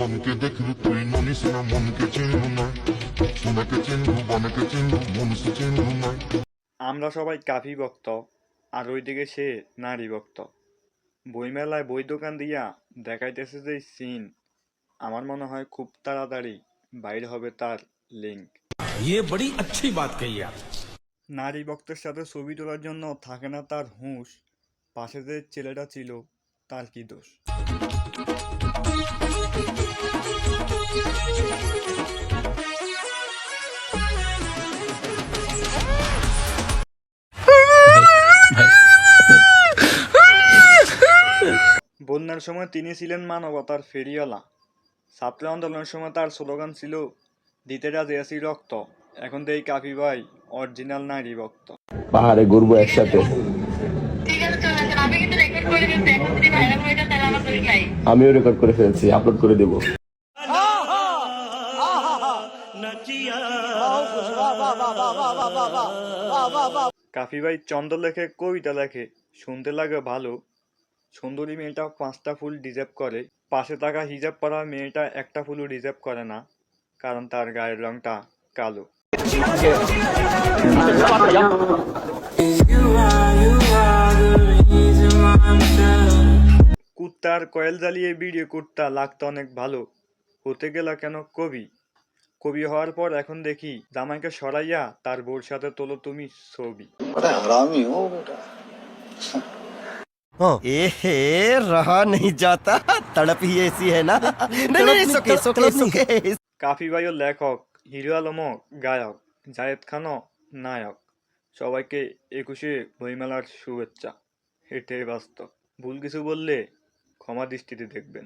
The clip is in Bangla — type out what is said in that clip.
ধনকে দেখলু তুই ননিস না মনকে চিনলু না সোনাকে চিনলু বনকে চিনলু মনুষ্য চিনলু না আমরা সবাই কাফি ভক্ত আর ওইদিকে সে নারী ভক্ত বইমেলায় বই দোকান দিয়া দেখাইতেছে যে সিন আমার মনে হয় খুব তাড়াতাড়ি বাইর হবে তার লিঙ্ক ये बड़ी अच्छी बात कही आप নারী ভক্তের সাথে ছবি তোলার জন্য থাকে না তার হুঁশ পাশে যে ছেলেটা ছিল তার কি দোষ বন্যার সময় তিনি ছিলেন মানবতার ফেরিওয়ালা। ছাত্র আন্দোলনের সময় তার স্লোগান ছিল দিতে রাজে আছি রক্ত। এখন দেই কাফি ভাই অরিজিনাল নারী ভক্ত। পাহাড়ে ঘুরবো একসাথে। আমিও রেকর্ড করে ফেলছি আপলোড করে দেবো। কাফি ভাই চন্দ্র লেখে কবিতা লেখে শুনতে লাগে ভালো। সুন্দরী মেয়েটা পাঁচটা ফুল ডিজার্ভ করে। পাশে থাকা হিজাব পরা মেয়েটা একটা ফুলও ডিজার্ভ করে না কারণ তার গায়ের রংটা কালো। তার কয়েল জ্বালিয়ে ভিডিও কুটতা লাগতো অনেক ভালো। হতে গেলা কেন কবি? কবি হওয়ার পর এখন দেখি জামাইকে সরাইয়া তার বোর সাথে তোলো তুমি ছবি। কাফি লেখক হিরো গায়ক জায়েদ খানও নায়ক। সবাইকে একুশে বইমেলার শুভেচ্ছা। হেঁটে বাস্তব ভুল কিছু বললে ক্ষমা দৃষ্টিতে দেখবেন।